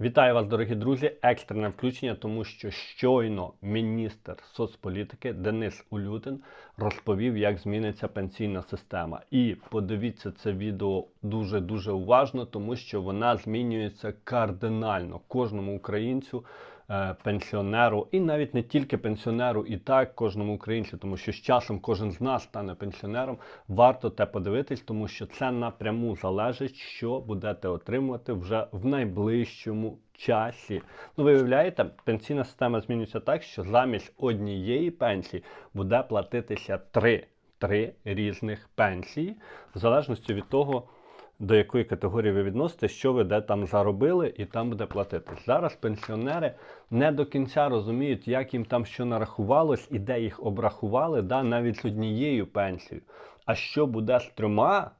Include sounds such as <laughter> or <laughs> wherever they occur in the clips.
Вітаю вас, дорогі друзі! Екстрене включення, тому що щойно міністр соцполітики Денис Улютин розповів, як зміниться пенсійна система. І подивіться це відео дуже дуже уважно, тому що вона змінюється кардинально кожному українцю. Е, Пенсіонеру, і навіть не тільки пенсіонеру, і так кожному українцю, тому що з часом кожен з нас стане пенсіонером. Варто те подивитись, тому що це напряму залежить, що будете отримувати вже в найближчому часі. Ну, ви уявляєте, пенсійна система змінюється так, що замість однієї пенсії буде платитися три, три різних пенсії, в залежності від того. До якої категорії ви відносите, що ви де там заробили, і там буде платити. Зараз пенсіонери не до кінця розуміють, як їм там що нарахувалось і де їх обрахували, да, навіть з однією пенсією. А що буде з трьома,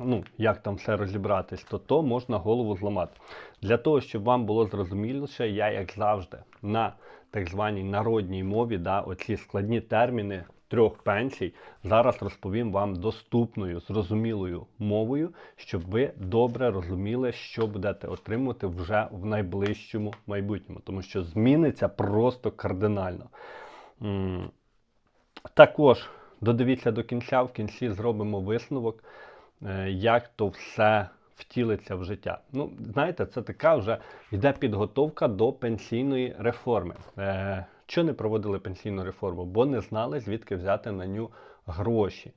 ну, як там все розібратись, то то можна голову зламати. Для того, щоб вам було зрозуміліше, я, як завжди, на так званій народній мові, да, оці складні терміни трьох пенсій, зараз розповім вам доступною, зрозумілою мовою, щоб ви добре розуміли, що будете отримувати вже в найближчому майбутньому, тому що зміниться просто кардинально. Також додивіться до кінця, в кінці зробимо висновок, е, як то все втілиться в життя. Ну, знаєте, це така вже йде підготовка до пенсійної реформи. Е, Що не проводили пенсійну реформу? Бо не знали, звідки взяти на ню гроші.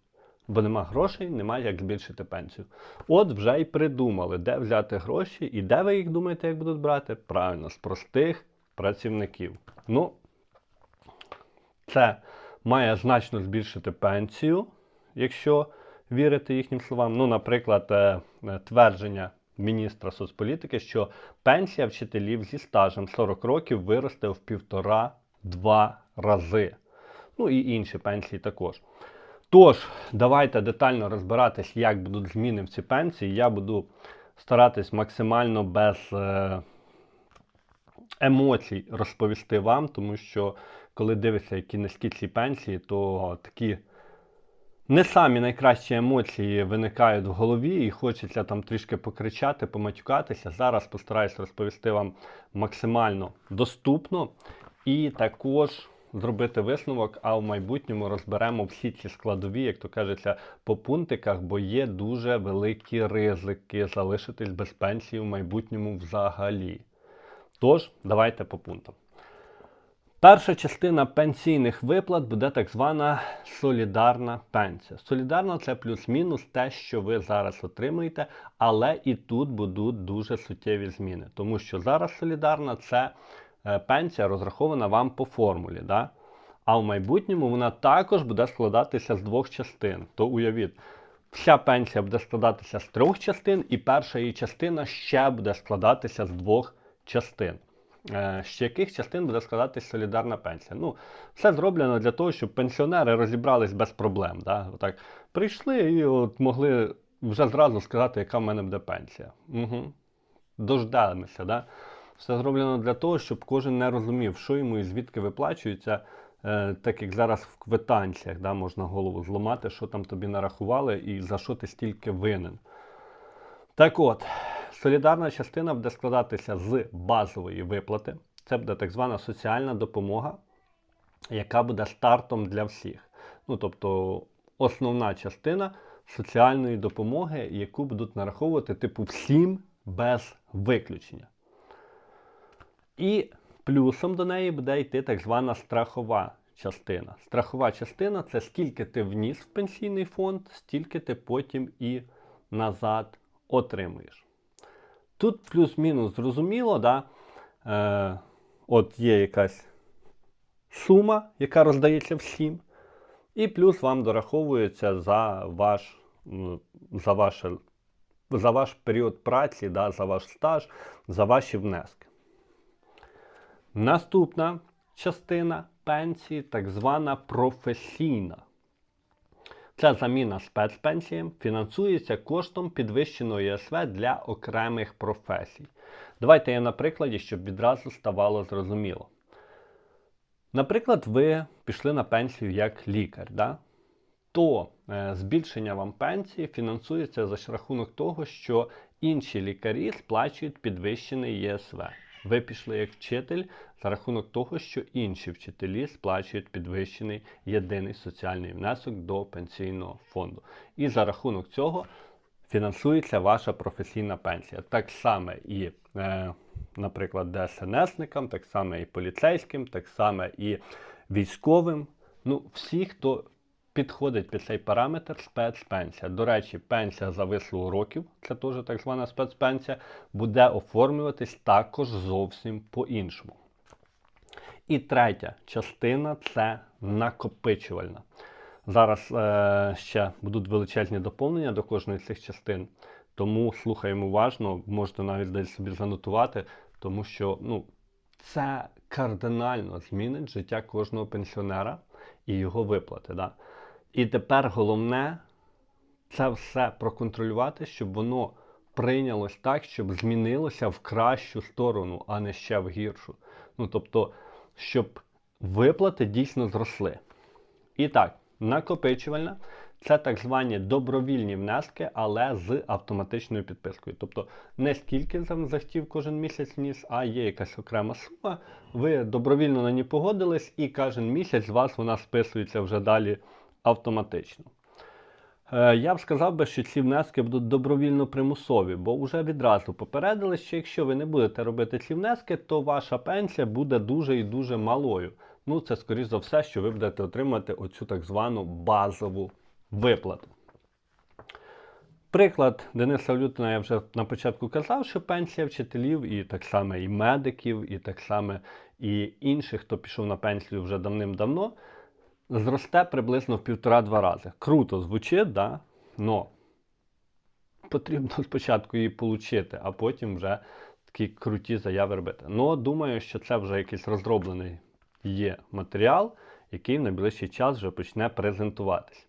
Бо нема грошей, немає як збільшити пенсію. От вже й придумали, де взяти гроші і де ви їх думаєте, як будуть брати? Правильно, з простих працівників. Ну, це має значно збільшити пенсію, якщо вірити їхнім словам. Ну, наприклад, е, е, твердження міністра соцполітики, що пенсія вчителів зі стажем 40 років виросте в півтора-два рази. Ну і інші пенсії також. Тож, давайте детально розбиратись, як будуть зміни в ці пенсії. Я буду старатись максимально без е, емоцій розповісти вам, тому що коли дивишся, які низькі ці пенсії, то такі не самі найкращі емоції виникають в голові, і хочеться там трішки покричати, поматюкатися. Зараз постараюсь розповісти вам максимально доступно і також зробити висновок, а в майбутньому розберемо всі ці складові, як то кажеться, по пунктиках, бо є дуже великі ризики залишитись без пенсії в майбутньому взагалі. Тож, давайте по пунктам. Перша частина пенсійних виплат буде так звана солідарна пенсія. Солідарна це плюс-мінус те, що ви зараз отримуєте, але і тут будуть дуже суттєві зміни. Тому що зараз солідарна це пенсія розрахована вам по формулі. Да? А в майбутньому вона також буде складатися з двох частин. То уявіть, вся пенсія буде складатися з трьох частин, і перша її частина ще буде складатися з двох частин. Е, З яких частин буде складатися солідарна пенсія? Ну, все зроблено для того, щоб пенсіонери розібрались без проблем. Да? Отак, прийшли і от могли вже зразу сказати, яка в мене буде пенсія. Угу. Дождалися. Да? Все зроблено для того, щоб кожен не розумів, що йому і звідки виплачується, е, так як зараз в квитанціях да, можна голову зламати, що там тобі нарахували і за що ти стільки винен. Так от, солідарна частина буде складатися з базової виплати. Це буде так звана соціальна допомога, яка буде стартом для всіх. Ну, тобто, основна частина соціальної допомоги, яку будуть нараховувати типу всім без виключення. І плюсом до неї буде йти так звана страхова частина. Страхова частина це скільки ти вніс в пенсійний фонд, стільки ти потім і назад отримуєш. Тут плюс-мінус зрозуміло, да? е, от є якась сума, яка роздається всім, і плюс вам дораховується за ваш, за ваше, за ваш період праці, да, за ваш стаж, за ваші внески. Наступна частина пенсії, так звана професійна. Ця заміна спецпенсіям фінансується коштом підвищеної ЄСВ для окремих професій. Давайте я на прикладі, щоб відразу ставало зрозуміло. Наприклад, ви пішли на пенсію як лікар, да? то е, збільшення вам пенсії фінансується за рахунок того, що інші лікарі сплачують підвищений ЄСВ. Ви пішли як вчитель за рахунок того, що інші вчителі сплачують підвищений єдиний соціальний внесок до пенсійного фонду. І за рахунок цього фінансується ваша професійна пенсія. Так само і, е, наприклад, ДСНСникам, так само і поліцейським, так само і військовим. Ну, всі, хто підходить під цей параметр спецпенсія. До речі, пенсія за вислугу років, це теж так звана спецпенсія, буде оформлюватись також зовсім по-іншому. І третя частина це накопичувальна. Зараз е, ще будуть величезні доповнення до кожної з цих частин, тому слухаємо уважно, можете навіть десь собі занотувати, тому що ну, це кардинально змінить життя кожного пенсіонера і його виплати. Да? І тепер головне це все проконтролювати, щоб воно прийнялось так, щоб змінилося в кращу сторону, а не ще в гіршу. Ну тобто, щоб виплати дійсно зросли. І так, накопичувальна це так звані добровільні внески, але з автоматичною підпискою. Тобто не скільки захотів кожен місяць вніс, а є якась окрема сума. Ви добровільно на ній погодились, і кожен місяць з вас вона списується вже далі автоматично. Е, Я б сказав би, що ці внески будуть добровільно примусові, бо вже відразу попередили, що якщо ви не будете робити ці внески, то ваша пенсія буде дуже і дуже малою. Ну, це скоріш за все, що ви будете отримати оцю так звану базову виплату. Приклад Дениса Лютина я вже на початку казав, що пенсія вчителів, і так само і медиків, і так само і інших, хто пішов на пенсію вже давним-давно, зросте приблизно в півтора-два рази. Круто звучить, да? но потрібно <laughs> спочатку її отримати, а потім вже такі круті заяви робити. Ну, думаю, що це вже якийсь розроблений є матеріал, який в найближчий час вже почне презентуватись.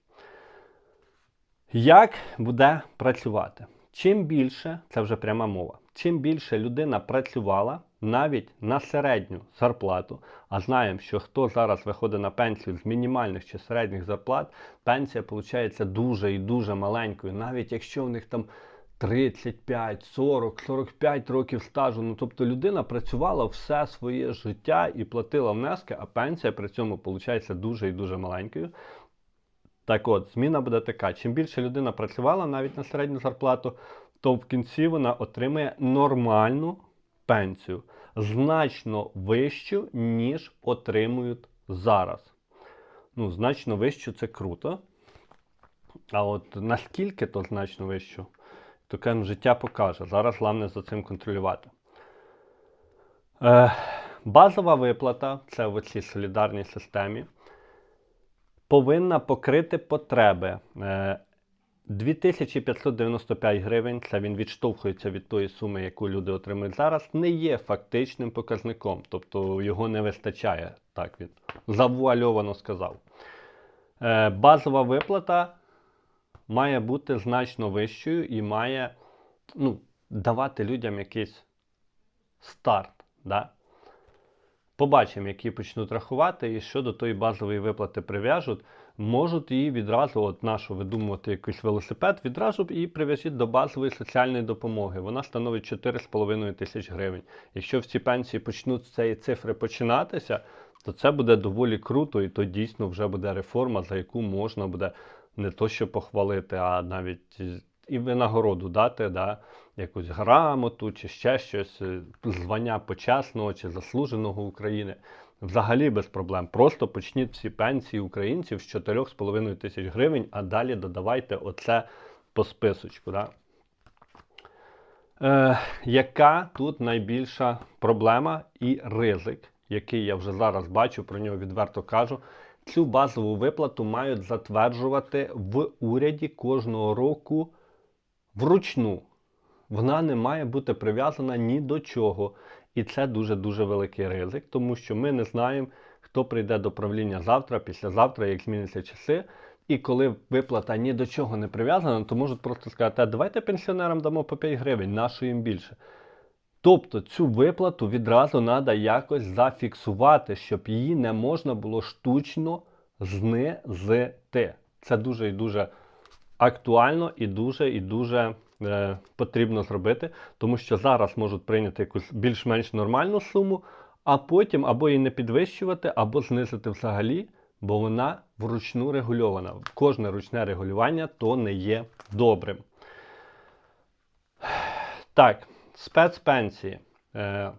Як буде працювати? Чим більше, це вже пряма мова, чим більше людина працювала навіть на середню зарплату, а знаємо, що хто зараз виходить на пенсію з мінімальних чи середніх зарплат, пенсія виходить дуже і дуже маленькою, навіть якщо в них там 35, 40, 45 років стажу. Ну тобто людина працювала все своє життя і платила внески, а пенсія при цьому виходить дуже і дуже маленькою. Так от, зміна буде така: чим більше людина працювала навіть на середню зарплату, то в кінці вона отримує нормальну пенсію, значно вищу, ніж отримують зараз. Ну, значно вищу це круто. А от наскільки то значно вищу, то кажемо, життя покаже. Зараз головне за цим контролювати. Е, базова виплата це в цій солідарній системі повинна покрити потреби. Е, 2595 гривень, це він відштовхується від тої суми, яку люди отримують зараз, не є фактичним показником, тобто його не вистачає, так він завуальовано сказав. Е, базова виплата має бути значно вищою і має ну, давати людям якийсь старт. Да? Побачимо, які почнуть рахувати, і що до тої базової виплати прив'яжуть, можуть її відразу, от нашу видумувати якийсь велосипед, відразу і прив'яжіть до базової соціальної допомоги. Вона становить 4,5 тисяч гривень. Якщо всі пенсії почнуть з цієї цифри починатися, то це буде доволі круто, і то дійсно вже буде реформа, за яку можна буде не то що похвалити, а навіть і винагороду дати, да, якусь грамоту чи ще щось, е, звання почесного чи заслуженого України. Взагалі без проблем. Просто почніть всі пенсії українців з 4,5 тисяч гривень, а далі додавайте оце по списочку. Да? Е, яка тут найбільша проблема і ризик, який я вже зараз бачу, про нього відверто кажу. Цю базову виплату мають затверджувати в уряді кожного року вручну. Вона не має бути прив'язана ні до чого. І це дуже-дуже великий ризик, тому що ми не знаємо, хто прийде до правління завтра, післязавтра, як зміняться часи. І коли виплата ні до чого не прив'язана, то можуть просто сказати, а давайте пенсіонерам дамо по 5 гривень, нащо їм більше. Тобто цю виплату відразу треба якось зафіксувати, щоб її не можна було штучно знизити. Це дуже і дуже актуально і дуже і дуже е, потрібно зробити, тому що зараз можуть прийняти якусь більш-менш нормальну суму, а потім або її не підвищувати, або знизити взагалі, бо вона вручну регульована. Кожне ручне регулювання то не є добрим. Так, спецпенсії. Е,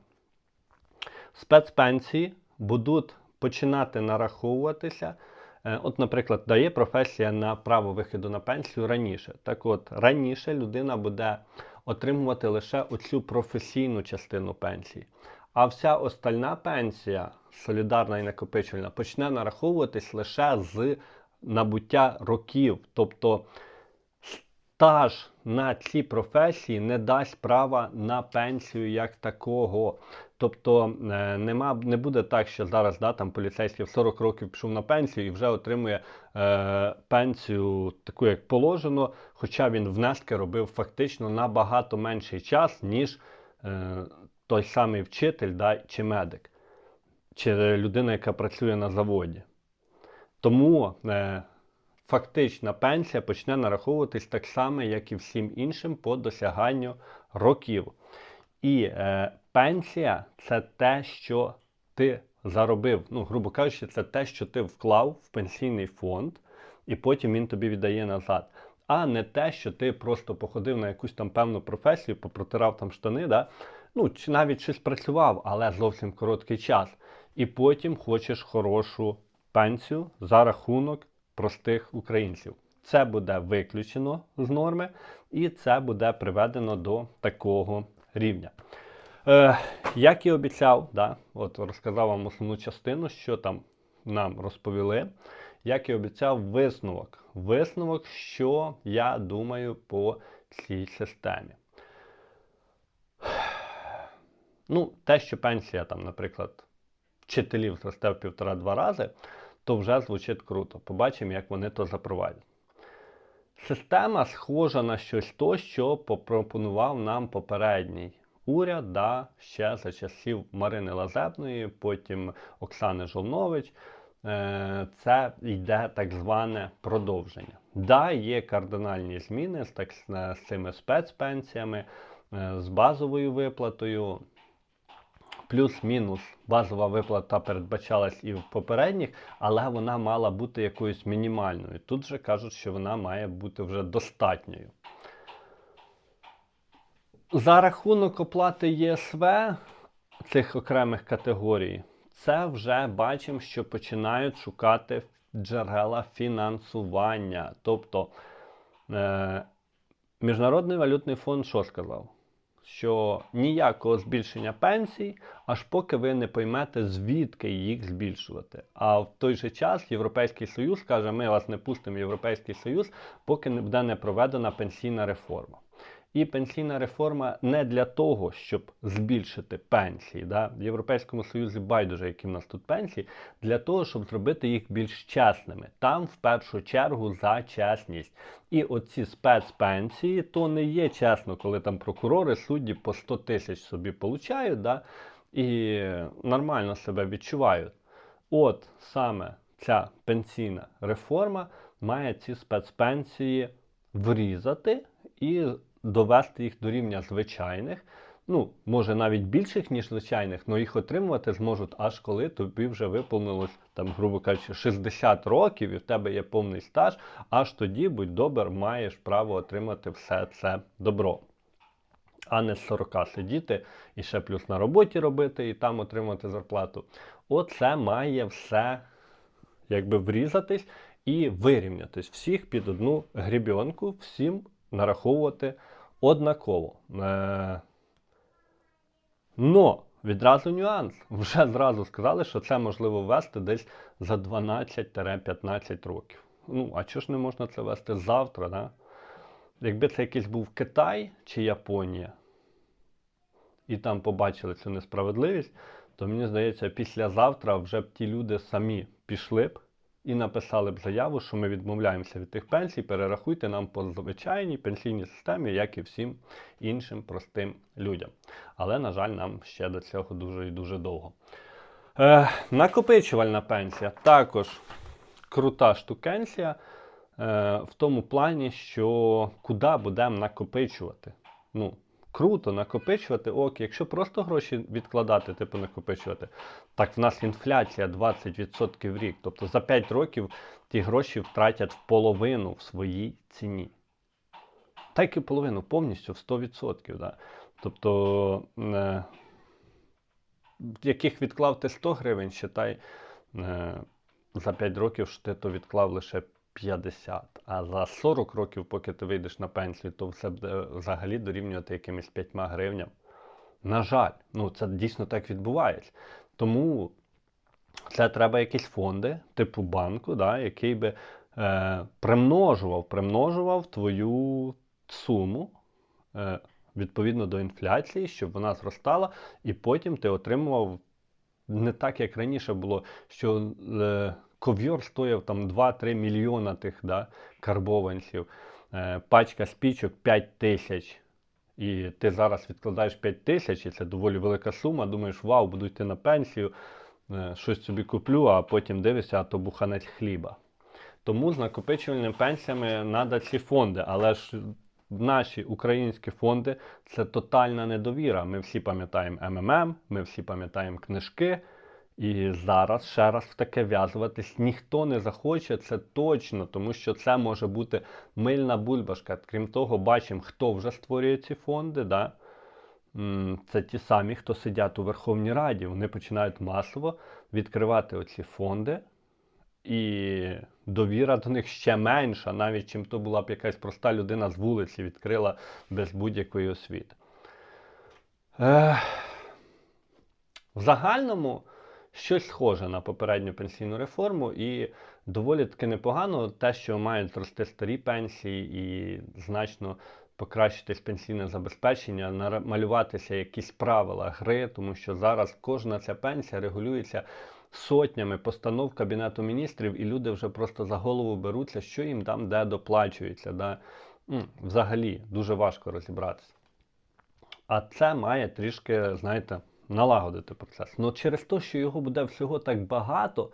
спецпенсії будуть починати нараховуватися. Е, От, наприклад, дає професія на право виходу на пенсію раніше. Так от, раніше людина буде отримувати лише оцю професійну частину пенсії. А вся остальна пенсія, солідарна і накопичувальна, почне нараховуватись лише з набуття років. Тобто стаж на цій професії не дасть права на пенсію як такого. Тобто е, нема, не буде так, що зараз да, там поліцейський в 40 років пішов на пенсію і вже отримує е, пенсію таку, як положено, хоча він внески робив фактично набагато менший час, ніж е, той самий вчитель да, чи медик, чи людина, яка працює на заводі. Тому е, фактична пенсія почне нараховуватись так само, як і всім іншим по досяганню років. І е, пенсія це те, що ти заробив. Ну, грубо кажучи, це те, що ти вклав в пенсійний фонд, і потім він тобі віддає назад. А не те, що ти просто походив на якусь там певну професію, попротирав там штани, да? ну, чи навіть щось працював, але зовсім короткий час. І потім хочеш хорошу пенсію за рахунок простих українців. Це буде виключено з норми, і це буде приведено до такого рівня. Е, як і обіцяв, да, от розказав вам основну частину, що там нам розповіли. Як і обіцяв, висновок. Висновок, що я думаю по цій системі. Ну, те, що пенсія, там, наприклад, вчителів зросте в півтора-два рази, то вже звучить круто. Побачимо, як вони то запровадять. Система схожа на щось то, що попропонував нам попередній уряд, да, ще за часів Марини Лазебної, потім Оксани Жолнович. Е, Це йде так зване продовження. Да, є кардинальні зміни з, так, з цими спецпенсіями, е, з базовою виплатою. Плюс-мінус базова виплата передбачалась і в попередніх, але вона мала бути якоюсь мінімальною. Тут же кажуть, що вона має бути вже достатньою. За рахунок оплати ЄСВ цих окремих категорій, це вже бачимо, що починають шукати джерела фінансування. Тобто е, Міжнародний валютний фонд що сказав? Що ніякого збільшення пенсій, аж поки ви не поймете, звідки їх збільшувати. А в той же час Європейський Союз каже, ми вас не пустимо в Європейський Союз, поки не буде не проведена пенсійна реформа. І пенсійна реформа не для того, щоб збільшити пенсії. Да? В Європейському Союзі байдуже, які в нас тут пенсії, для того, щоб зробити їх більш чесними. Там в першу чергу за чесність. І оці спецпенсії, то не є чесно, коли там прокурори, судді по 100 тисяч собі получають, да? і нормально себе відчувають. От саме ця пенсійна реформа має ці спецпенсії врізати і довести їх до рівня звичайних, ну, може навіть більших, ніж звичайних, але їх отримувати зможуть аж коли тобі вже виповнилось, там, грубо кажучи, 60 років і в тебе є повний стаж, аж тоді, будь добр, маєш право отримати все це добро. А не з 40 сидіти і ще плюс на роботі робити і там отримати зарплату. Оце має все якби врізатись і вирівнятись всіх під одну грібінку, всім нараховувати однаково. Е, Но відразу нюанс. <laughs> Вже зразу сказали, що це можливо ввести десь за 12-15 років. Ну, а чого ж не можна це ввести завтра? Да? Якби це якийсь був Китай чи Японія, і там побачили цю несправедливість, то мені здається, післязавтра вже б ті люди самі пішли б і написали б заяву, що ми відмовляємося від тих пенсій, перерахуйте нам по звичайній пенсійній системі, як і всім іншим простим людям. Але, на жаль, нам ще до цього дуже і дуже довго. Е, накопичувальна пенсія також крута штукенція. в тому плані, що куди будемо накопичувати. Ну, круто накопичувати, ок, якщо просто гроші відкладати, типу накопичувати, так в нас інфляція 20% в рік. Тобто за 5 років ті гроші втратять в половину в своїй ціні. Так і половину повністю в 100%. Да? Тобто, е, яких відклав ти 100 гривень, считай, е, за 5 років що ти то відклав лише 50. А за 40 років, поки ти вийдеш на пенсію, то все буде взагалі дорівнювати якимись 5 гривням. На жаль, ну це дійсно так відбувається. Тому це треба якісь фонди, типу банку, да, який би е, примножував, примножував твою суму е, відповідно до інфляції, щоб вона зростала, і потім ти отримував не так, як раніше було, що е, ков'йор стояв там 2-3 мільйона тих да, карбованців, е, пачка спічок 5 тисяч. І ти зараз відкладаєш 5 тисяч, і це доволі велика сума. Думаєш, вау, буду йти на пенсію, е, щось собі куплю, а потім дивишся, а то буханець хліба. Тому з накопичувальними пенсіями треба ці фонди. Але ж наші українські фонди це тотальна недовіра. Ми всі пам'ятаємо МММ, ми всі пам'ятаємо книжки. І зараз ще раз в таке в'язуватись ніхто не захоче, це точно, тому що це може бути мильна бульбашка. Крім того, бачимо, хто вже створює ці фонди. Да? Це ті самі, хто сидять у Верховній Раді. Вони починають масово відкривати оці фонди, і довіра до них ще менша, навіть чим то була б якась проста людина з вулиці, відкрила без будь-якої освіти. Ех. В загальному щось схоже на попередню пенсійну реформу, і доволі таки непогано те, що мають зрости старі пенсії і значно покращитись пенсійне забезпечення, намалюватися якісь правила гри, тому що зараз кожна ця пенсія регулюється. Сотнями постанов Кабінету міністрів, і люди вже просто за голову беруться, що їм там де доплачується. Да? Взагалі дуже важко розібратися. А це має трішки, знаєте, налагодити процес. Ну через те, що його буде всього так багато,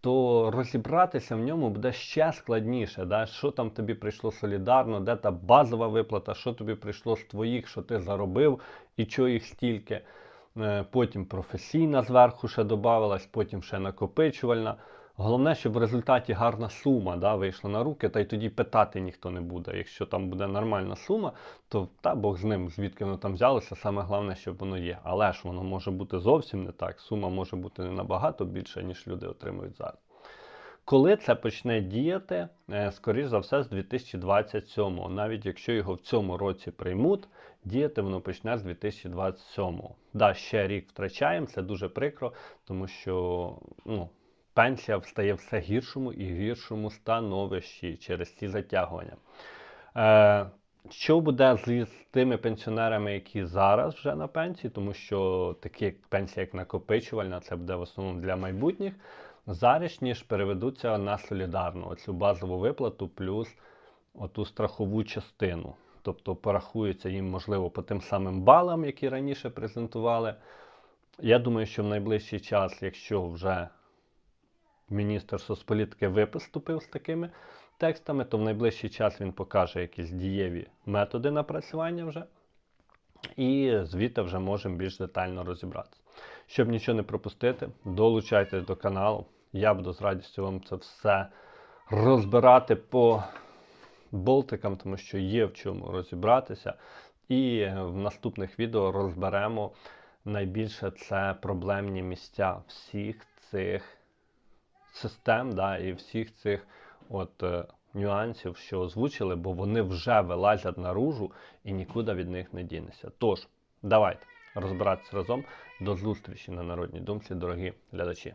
то розібратися в ньому буде ще складніше. Да? Що там тобі прийшло солідарно, де та базова виплата, що тобі прийшло з твоїх, що ти заробив, і чого їх стільки. Е, потім професійна зверху ще додавалась, потім ще накопичувальна. Головне, щоб в результаті гарна сума да, вийшла на руки, та й тоді питати ніхто не буде. Якщо там буде нормальна сума, то та Бог з ним, звідки воно там взялося, саме головне, щоб воно є. Але ж воно може бути зовсім не так. Сума може бути не набагато більша, ніж люди отримують зараз. Коли це почне діяти, е, скоріш за все, з 2027-го. Навіть якщо його в цьому році приймуть, діяти воно почне з 2027-го. Да, ще рік втрачаємо, це дуже прикро, тому що ну, пенсія встає все гіршому і гіршому становищі через ці затягування. Е, Що буде з, з тими пенсіонерами, які зараз вже на пенсії, тому що такі пенсії, як накопичувальна, це буде в основному для майбутніх. Зараз ніж переведуться на солідарну оцю базову виплату плюс оту страхову частину. Тобто порахується їм, можливо, по тим самим балам, які раніше презентували. Я думаю, що в найближчий час, якщо вже міністр соцполітики виступив з такими текстами, то в найближчий час він покаже якісь дієві методи напрацювання вже. І звідти вже можемо більш детально розібратися. Щоб нічого не пропустити, долучайтесь до каналу. Я буду з радістю вам це все розбирати по болтикам, тому що є в чому розібратися. І в наступних відео розберемо найбільше це проблемні місця всіх цих систем да, і всіх цих от е, нюансів, що озвучили, бо вони вже вилазять наружу і нікуди від них не дінеться. Тож, давайте розбиратися разом. До зустрічі на Народній думці, дорогі глядачі.